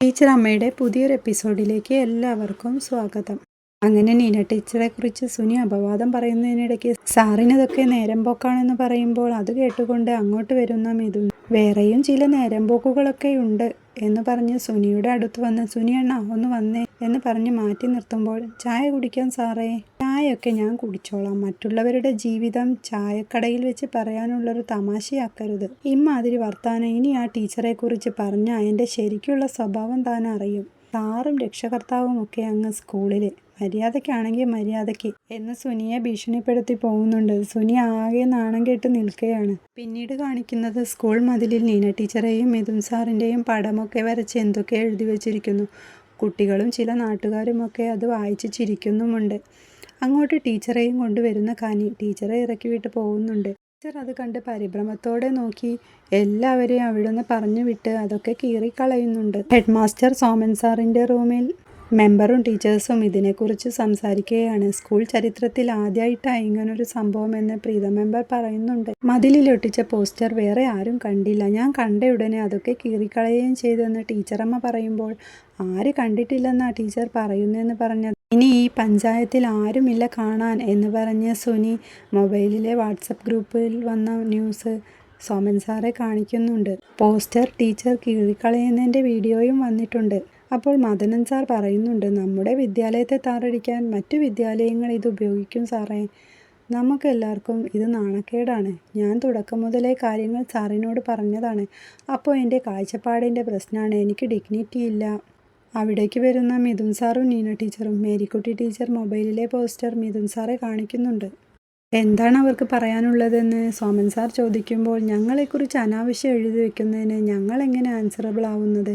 Teacher അമ്മയുടെ പുതിയൊരു എപ്പിസോഡിലേക്ക് എല്ലാവർക്കും സ്വാഗതം. അങ്ങനെ നീന ടീച്ചറെ കുറിച്ച് സുനി അപവാദം പറയുന്നതിനിടയ്ക്ക് സാറിനതൊക്കെ നേരം പോക്കാണെന്ന് പറയുമ്പോൾ അത് കേട്ടുകൊണ്ട് അങ്ങോട്ട് വരുന്ന മിഥുൻ. വേറെയും ചില നേരം പോക്കുകളൊക്കെ ഉണ്ട് എന്ന് പറഞ്ഞ് സുനിയുടെ അടുത്ത് വന്ന് സുനി അണ്ണ ഒന്ന് വന്നേ എന്ന് പറഞ്ഞ് മാറ്റി നിർത്തുമ്പോൾ ചായ കുടിക്കാൻ സാറേ ചായയൊക്കെ ഞാൻ കുടിച്ചോളാം. മറ്റുള്ളവരുടെ ജീവിതം ചായക്കടയിൽ വെച്ച് പറയാനുള്ളൊരു തമാശയാക്കരുത്. ഇമ്മാതിരി വർത്താനം ഇനി ആ ടീച്ചറെ കുറിച്ച് പറഞ്ഞാൽ എന്റെ ശരിക്കുള്ള സ്വഭാവം താൻ അറിയും. സാറും രക്ഷകർത്താവും ഒക്കെ അങ്ങ് സ്കൂളിൽ മര്യാദയ്ക്കാണെങ്കിൽ മര്യാദയ്ക്ക് എന്ന് സുനിയെ ഭീഷണിപ്പെടുത്തി പോകുന്നുണ്ട്. സുനി ആകെ നാണം കെട്ട് നിൽക്കുകയാണ്. പിന്നീട് കാണിക്കുന്നത് സ്കൂൾ മതിലിൽ നീന ടീച്ചറേയും മിഥുൻ സാറിന്റെയും പടമൊക്കെ വരച്ച് എന്തൊക്കെ എഴുതി വച്ചിരിക്കുന്നു. കുട്ടികളും ചില നാട്ടുകാരുമൊക്കെ അത് വായിച്ച് ചിരിക്കുന്നുമുണ്ട്. അങ്ങോട്ട് ടീച്ചറെയും കൊണ്ടുവരുന്ന കാനി ടീച്ചറെ ഇറക്കി വിട്ട് പോകുന്നുണ്ട്. ടീച്ചർ അത് കണ്ട് പരിഭ്രമത്തോടെ നോക്കി എല്ലാവരെയും അവിടുന്ന് പറഞ്ഞു വിട്ട് അതൊക്കെ കീറിക്കളയുന്നുണ്ട്. ഹെഡ് മാസ്റ്റർ സോമൻ സാറിന്റെ റൂമിൽ മെമ്പറും ടീച്ചേഴ്സും ഇതിനെക്കുറിച്ച് സംസാരിക്കുകയാണ്. സ്കൂൾ ചരിത്രത്തിൽ ആദ്യമായിട്ടാണ് ഇങ്ങനൊരു സംഭവം എന്ന് പ്രീത മെമ്പർ പറയുന്നുണ്ട്. മതിലിലൊട്ടിച്ച പോസ്റ്റർ വേറെ ആരും കണ്ടില്ല. ഞാൻ കണ്ട ഉടനെ അതൊക്കെ കീറിക്കളയുകയും ചെയ്തെന്ന് ടീച്ചറമ്മ പറയുമ്പോൾ ആര് കണ്ടിട്ടില്ലെന്നാ ടീച്ചർ പറയുന്നതെന്ന് പറഞ്ഞത്? ഇനി ഈ പഞ്ചായത്തിൽ ആരുമില്ല കാണാൻ എന്ന് പറഞ്ഞ് സുനി മൊബൈലിലെ വാട്സപ്പ് ഗ്രൂപ്പിൽ വന്ന ന്യൂസ് സോമൻ സാറെ കാണിക്കുന്നുണ്ട്. പോസ്റ്റർ ടീച്ചർ കീഴിക്കളയുന്നതിന്റെ വീഡിയോയും വന്നിട്ടുണ്ട്. അപ്പോൾ മദനൻ സാർ പറയുന്നുണ്ട് നമ്മുടെ വിദ്യാലയത്തെ താറടിക്കാൻ മറ്റു വിദ്യാലയങ്ങൾ ഇത് ഉപയോഗിക്കും സാറേ. നമുക്കെല്ലാവർക്കും ഇത് നാണക്കേടാണ്. ഞാൻ തുടക്കം മുതലേ കാര്യങ്ങൾ സാറിനോട് പറഞ്ഞതാണ്. അപ്പോൾ എന്റെ കാഴ്ചപ്പാടിന്റെ പ്രശ്നമാണ്. എനിക്ക് ഡിഗ്നിറ്റി ഇല്ല. അവിടേക്ക് വരുന്ന മിഥുൻ സാറും നീന ടീച്ചറും മേരിക്കുട്ടി ടീച്ചർ മൊബൈലിലെ പോസ്റ്റർ മിഥുൻ സാറെ കാണിക്കുന്നുണ്ട്. എന്താണ് അവർക്ക് പറയാനുള്ളതെന്ന് സോമൻ സാർ ചോദിക്കുമ്പോൾ ഞങ്ങളെക്കുറിച്ച് അനാവശ്യം എഴുതി വെക്കുന്നതിന് ഞങ്ങൾ എങ്ങനെ ആൻസറബിൾ ആവുന്നത്?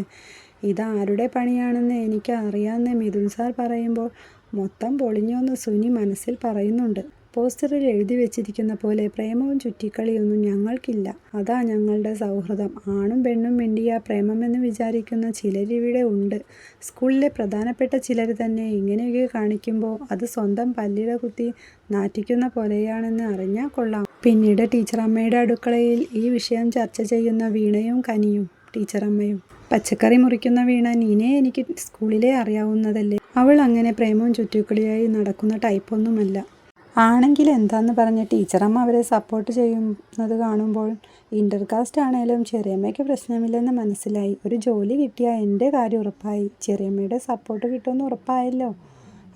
ഇത് ആരുടെ പണിയാണെന്ന് എനിക്ക് അറിയാമെന്ന് മിഥുൻ സാർ പറയുമ്പോൾ മൊത്തം പൊളിഞ്ഞോന്ന് സുനി മനസ്സിൽ പറയുന്നുണ്ട്. പോസ്റ്ററിൽ എഴുതി വെച്ചിരിക്കുന്ന പോലെ പ്രേമവും ചുറ്റിക്കളിയൊന്നും ഞങ്ങൾക്കില്ല. അതാ ഞങ്ങളുടെ സൗഹൃദം. ആണും പെണ്ണും വേണ്ടിയ പ്രേമമെന്ന് വിചാരിക്കുന്ന ചിലരിവിടെ ഉണ്ട്. സ്കൂളിലെ പ്രധാനപ്പെട്ട ചിലർ തന്നെ ഇങ്ങനെയൊക്കെ കാണിക്കുമ്പോൾ അത് സ്വന്തം പല്ലിട കുത്തി നാറ്റിക്കുന്ന പോലെയാണെന്ന് അറിഞ്ഞാൽ കൊള്ളാം. പിന്നീട് ടീച്ചറമ്മയുടെ അടുക്കളയിൽ ഈ വിഷയം ചർച്ച ചെയ്യുന്ന വീണയും കനിയും ടീച്ചറമ്മയും. പച്ചക്കറി മുറിക്കുന്ന വീണ നീനെ എനിക്ക് സ്കൂളിലെ അറിയാവുന്നതല്ലേ? അവൾ അങ്ങനെ പ്രേമവും ചുറ്റുക്കളിയായി നടക്കുന്ന ടൈപ്പൊന്നുമല്ല ആണെങ്കിൽ എന്താന്ന് പറഞ്ഞ് ടീച്ചറമ്മ അവരെ സപ്പോർട്ട് ചെയ്യുന്നത് കാണുമ്പോൾ ഇന്റർകാസ്റ്റ് ആണേലും ചെറിയമ്മയ്ക്ക് പ്രശ്നമില്ലെന്ന് മനസ്സിലായി. ഒരു ജോലി കിട്ടിയാൽ എന്റെ കാര്യം ഉറപ്പായി. ചെറിയമ്മയുടെ സപ്പോർട്ട് കിട്ടുമെന്ന് ഉറപ്പായല്ലോ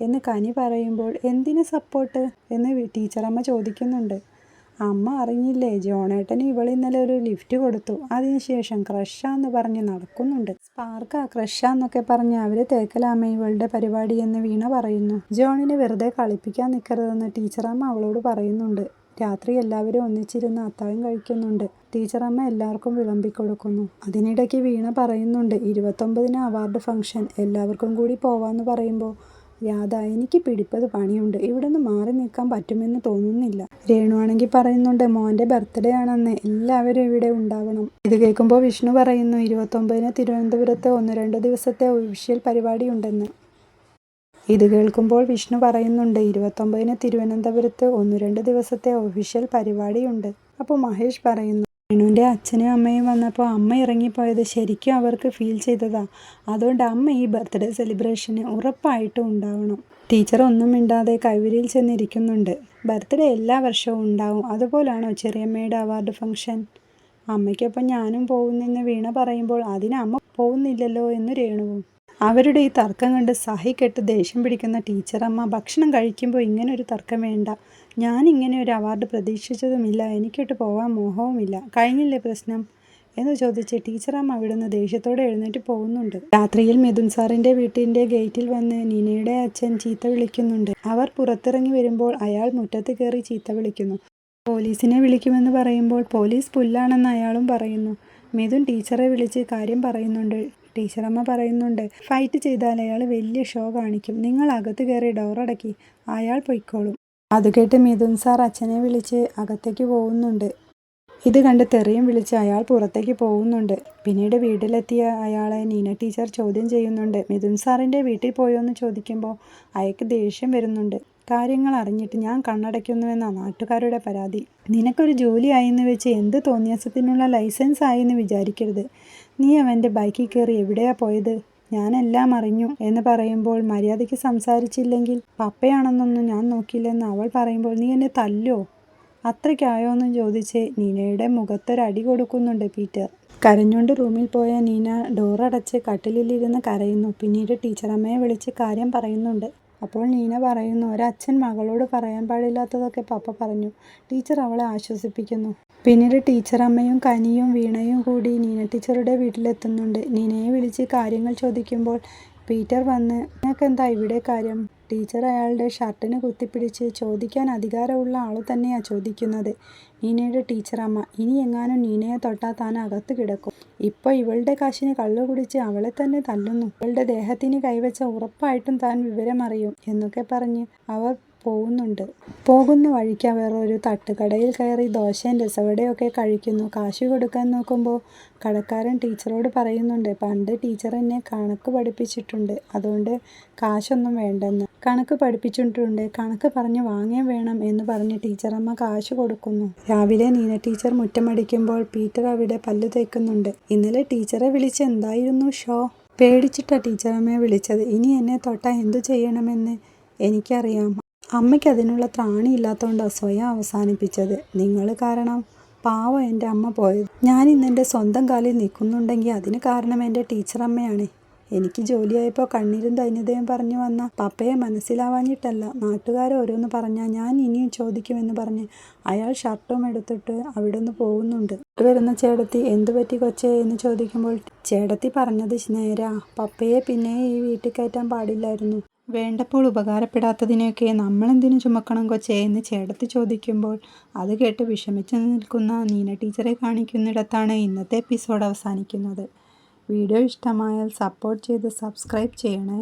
എന്ന് കനി പറയുമ്പോൾ എന്തിന് സപ്പോർട്ട് എന്ന് ടീച്ചറമ്മ ചോദിക്കുന്നുണ്ട്. അമ്മ അറിഞ്ഞില്ലേ ജോണേട്ടന് ഇവൾ ഇന്നലെ ഒരു ലിഫ്റ്റ് കൊടുത്തു. അതിനുശേഷം ക്രഷാന്ന് പറഞ്ഞ് നടക്കുന്നുണ്ട്. സ്പാർക്ക ക്രഷാന്നൊക്കെ പറഞ്ഞ് അവർ തേക്കലാമ ഇവളുടെ പരിപാടി എന്ന് വീണ പറയുന്നു. ജോണിനെ വെറുതെ കളിപ്പിക്കാൻ നിൽക്കരുതെന്ന് ടീച്ചറമ്മ അവളോട് പറയുന്നുണ്ട്. രാത്രി എല്ലാവരും ഒന്നിച്ചിരുന്ന് അത്താഴം കഴിക്കുന്നുണ്ട്. ടീച്ചറമ്മ എല്ലാവർക്കും വിളമ്പിക്കൊടുക്കുന്നു അതിനിടയ്ക്ക് വീണ പറയുന്നുണ്ട് ഇരുപത്തൊമ്പതിന് അവാർഡ് ഫംഗ്ഷൻ എല്ലാവർക്കും കൂടി പോവാന്ന് പറയുമ്പോൾ യാതാ എനിക്ക് പിടിപ്പത് പണിയുണ്ട്. ഇവിടെ നിന്ന് മാറി നിൽക്കാൻ പറ്റുമെന്ന് തോന്നുന്നില്ല. രേണുവാണെങ്കിൽ പറയുന്നുണ്ട് മോന്റെ ബർത്ത്ഡേ ആണെന്ന് എല്ലാവരും ഇവിടെ ഉണ്ടാവണം. ഇത് കേൾക്കുമ്പോൾ വിഷ്ണു പറയുന്നു ഇരുപത്തൊമ്പതിന് തിരുവനന്തപുരത്ത് ഒന്ന് രണ്ട് ദിവസത്തെ ഒഫീഷ്യൽ പരിപാടി ഉണ്ടെന്ന് ഇത് കേൾക്കുമ്പോൾ വിഷ്ണു പറയുന്നുണ്ട് ഇരുപത്തൊമ്പതിന് തിരുവനന്തപുരത്ത് ഒന്ന് രണ്ട് ദിവസത്തെ ഒഫീഷ്യൽ പരിപാടിയുണ്ട്. അപ്പോൾ മഹേഷ് പറയുന്നു വേണുവിന്റെ അച്ഛനും അമ്മയും വന്നപ്പോൾ അമ്മ ഇറങ്ങിപ്പോയത് ശരിക്കും അവർക്ക് ഫീൽ ചെയ്തതാ. അതുകൊണ്ട് അമ്മ ഈ ബർത്ത്ഡേ സെലിബ്രേഷന് ഉറപ്പായിട്ടും ഉണ്ടാവണം. ടീച്ചർ ഒന്നും മിണ്ടാതെ കൈവരിയിൽ ചെന്നിരിക്കുന്നുണ്ട്. ബർത്ത്ഡേ എല്ലാ വർഷവും ഉണ്ടാവും. അതുപോലാണോ ചെറിയമ്മയുടെ അവാർഡ് ഫംഗ്ഷൻ അമ്മയ്ക്കൊപ്പം ഞാനും പോകുന്നെന്ന് വീണ പറയുമ്പോൾ അതിന് അമ്മ പോകുന്നില്ലല്ലോ എന്ന് രേണുവും അവരുടെ ഈ തർക്കം കണ്ട് സഹിക്കെട്ട് ദേഷ്യം പിടിക്കുന്ന ടീച്ചറമ്മ ഭക്ഷണം കഴിക്കുമ്പോൾ ഇങ്ങനെ ഒരു തർക്കം വേണ്ട. ഞാൻ ഇങ്ങനെ ഒരു അവാർഡ് പ്രതീക്ഷിച്ചതുമില്ല. എനിക്കിട്ട് പോകാൻ മോഹവുമില്ല. കഴിഞ്ഞില്ലേ പ്രശ്നം? എന്ന് ചോദിച്ച് ടീച്ചറമ്മ നിന്ന് ദേഷ്യത്തോടെ എഴുന്നേറ്റ് പോകുന്നുണ്ട്. രാത്രിയിൽ മിഥുൻ സാറിന്റെ വീട്ടിന്റെ ഗേറ്റിൽ വന്ന് നീനയുടെ അച്ഛൻ ചീത്ത വിളിക്കുന്നുണ്ട്. അവർ പുറത്തിറങ്ങി വരുമ്പോൾ അയാൾ മുറ്റത്ത് കയറി ചീത്ത വിളിക്കുന്നു. പോലീസിനെ വിളിക്കുമെന്ന് പറയുമ്പോൾ പോലീസ് പുല്ലാണെന്ന് അയാളും പറയുന്നു. മിഥുൻ ടീച്ചറെ വിളിച്ച് കാര്യം പറയുന്നുണ്ട്. ടീച്ചറമ്മ പറയുന്നുണ്ട് ഫൈറ്റ് ചെയ്താൽ അയാൾ വലിയ ഷോ കാണിക്കും. നിങ്ങൾ അകത്ത് കയറി ഡോറടക്കി അയാൾ പൊയ്ക്കോളും. അത് കേട്ട് മിഥുൻ സാർ അച്ഛനെ വിളിച്ച് അകത്തേക്ക് പോകുന്നുണ്ട്. ഇത് കണ്ട് തെറിയും വിളിച്ച് അയാൾ പുറത്തേക്ക് പോകുന്നുണ്ട്. പിന്നീട് വീട്ടിലെത്തിയ അയാളെ നീന ടീച്ചർ ചോദ്യം ചെയ്യുന്നുണ്ട്. മിഥുൻ സാറിന്റെ വീട്ടിൽ പോയോ എന്ന് ചോദിക്കുമ്പോൾ അയാൾക്ക് ദേഷ്യം വരുന്നുണ്ട്. കാര്യങ്ങൾ അറിഞ്ഞിട്ട് ഞാൻ കണ്ണടയ്ക്കുന്നുവെന്നാണ് നാട്ടുകാരുടെ പരാതി. നിനക്കൊരു ജോലി എന്ന് വെച്ച് എന്ത് തോന്നിയാസത്തിനുള്ള ലൈസൻസ് ആയെന്ന് വിചാരിക്കരുത്. നീ അവന്റെ ബൈക്കിൽ കയറി എവിടെയാ പോയത്? ഞാനെല്ലാം അറിഞ്ഞു എന്ന് പറയുമ്പോൾ മര്യാദയ്ക്ക് സംസാരിച്ചില്ലെങ്കിൽ പപ്പയാണെന്നൊന്നും ഞാൻ നോക്കിയില്ലെന്ന് അവൾ പറയുമ്പോൾ നീ എന്നെ തല്ലോ. അത്രയ്ക്കായോ എന്ന് ചോദിച്ച് നീനയുടെ മുഖത്തൊരടി കൊടുക്കുന്നുണ്ട് പീറ്റർ. കരഞ്ഞുകൊണ്ട് റൂമിൽ പോയ നീന ഡോറടച്ച് കട്ടിലിലിരുന്ന് കരയുന്നു. പിന്നീട് ടീച്ചറമ്മയെ വിളിച്ച് കാര്യം പറയുന്നുണ്ട്. അപ്പോൾ നീന പറയുന്നു ഒരച്ഛൻ മകളോട് പറയാൻ പാടില്ലാത്തതൊക്കെ പപ്പ പറഞ്ഞു. ടീച്ചർ അവളെ ആശ്വസിപ്പിക്കുന്നു. പിന്നീട് ടീച്ചർ അമ്മയും കനിയും വീണയും കൂടി നീന ടീച്ചറുടെ വീട്ടിലെത്തുന്നുണ്ട്. നീനയെ വിളിച്ച് കാര്യങ്ങൾ ചോദിക്കുമ്പോൾ പീറ്റർ വന്ന് നിനക്കെന്താ ഇവിടെ കാര്യം? ടീച്ചർ അയാളുടെ ഷർട്ടിന് കുത്തിപ്പിടിച്ച് ചോദിക്കാൻ അധികാരമുള്ള ആൾ തന്നെയാണ് ചോദിക്കുന്നത്. നീനയുടെ ടീച്ചറമ്മ. ഇനി എങ്ങാനും നീനയെ തൊട്ടാൽ താൻ അകത്ത് കിടക്കും. ഇപ്പോൾ ഇവളുടെ കാശിന് കള്ളു കുടിച്ച് അവളെ തന്നെ തല്ലുന്നു. ഇവളുടെ ദേഹത്തിന് കൈവച്ച ഉറപ്പായിട്ടും താൻ വിവരമറിയും എന്നൊക്കെ പറഞ്ഞ് അവർ പോകുന്നുണ്ട്. പോകുന്ന വഴിക്ക് അവർ ഒരു തട്ടുകടയിൽ കയറി ദോശയും രസവടയൊക്കെ കഴിക്കുന്നു. കാശ് കൊടുക്കാൻ നോക്കുമ്പോൾ കടക്കാരൻ ടീച്ചറോട് പറയുന്നുണ്ട് പണ്ട് ടീച്ചർ എന്നെ കണക്ക് പഠിപ്പിച്ചിട്ടുണ്ട്. അതുകൊണ്ട് കാശൊന്നും വേണ്ടെന്ന്. കണക്ക് പഠിപ്പിച്ചിട്ടുണ്ട്. കണക്ക് പറഞ്ഞ് വാങ്ങേ വേണം എന്ന് പറഞ്ഞ് ടീച്ചറമ്മ കാശ് കൊടുക്കുന്നു. രാവിലെ നീന ടീച്ചർ മുറ്റമടിക്കുമ്പോൾ പീറ്റർ അവിടെ പല്ലു തേക്കുന്നുണ്ട്. ഇന്നലെ ടീച്ചറെ വിളിച്ച് എന്തായിരുന്നു ഷോ? പേടിച്ചിട്ടാണ് ടീച്ചറമ്മയെ വിളിച്ചത്. ഇനി എന്നെ തൊട്ടാൽ എന്തു ചെയ്യണമെന്ന് എനിക്കറിയാം. അമ്മയ്ക്ക് അതിനുള്ള ത്രാണിയില്ലാത്തതുകൊണ്ടാണ് സ്വയം അവസാനിപ്പിച്ചത്. നിങ്ങൾ കാരണം പാവം എന്റെ അമ്മ പോയത്. ഞാൻ ഇന്ന് എന്റെ സ്വന്തം കാലിൽ നിൽക്കുന്നുണ്ടെങ്കിൽ അതിന് കാരണം എന്റെ ടീച്ചറമ്മയാണ് എനിക്ക് ജോലിയായപ്പോൾ കണ്ണീരും ദൈന്യതയും പറഞ്ഞു വന്ന പപ്പയെ മനസ്സിലാവാഞ്ഞിട്ടല്ല നാട്ടുകാർ ഓരോന്ന് പറഞ്ഞാൽ ഞാൻ ഇനിയും ചോദിക്കുമെന്ന് പറഞ്ഞ് അയാൾ ഷർട്ടും എടുത്തിട്ട് അവിടെ നിന്ന് പോകുന്നുണ്ട്. വരുന്ന ചേടത്തി എന്തു പറ്റി കൊച്ചേ? എന്ന് ചോദിക്കുമ്പോൾ ചേടത്തി പറഞ്ഞത് നേരാ. പപ്പയെ പിന്നെ ഈ വീട്ടിൽ കയറ്റാൻ പാടില്ലായിരുന്നു. വേണ്ടപ്പോൾ ഉപകാരപ്പെടാത്തതിനെയൊക്കെ നമ്മളെന്തിനു ചുമക്കണം കൊച്ചേ എന്ന് ചേട്ടത്തി ചോദിക്കുമ്പോൾ അത് കേട്ട് വിഷമിച്ചു നിൽക്കുന്ന നീന ടീച്ചറെ കാണിക്കുന്നിടത്താണ് ഇന്നത്തെ എപ്പിസോഡ് അവസാനിക്കുന്നത്. വീഡിയോ ഇഷ്ടമായാൽ സപ്പോർട്ട് ചെയ്ത് സബ്സ്ക്രൈബ് ചെയ്യണേ.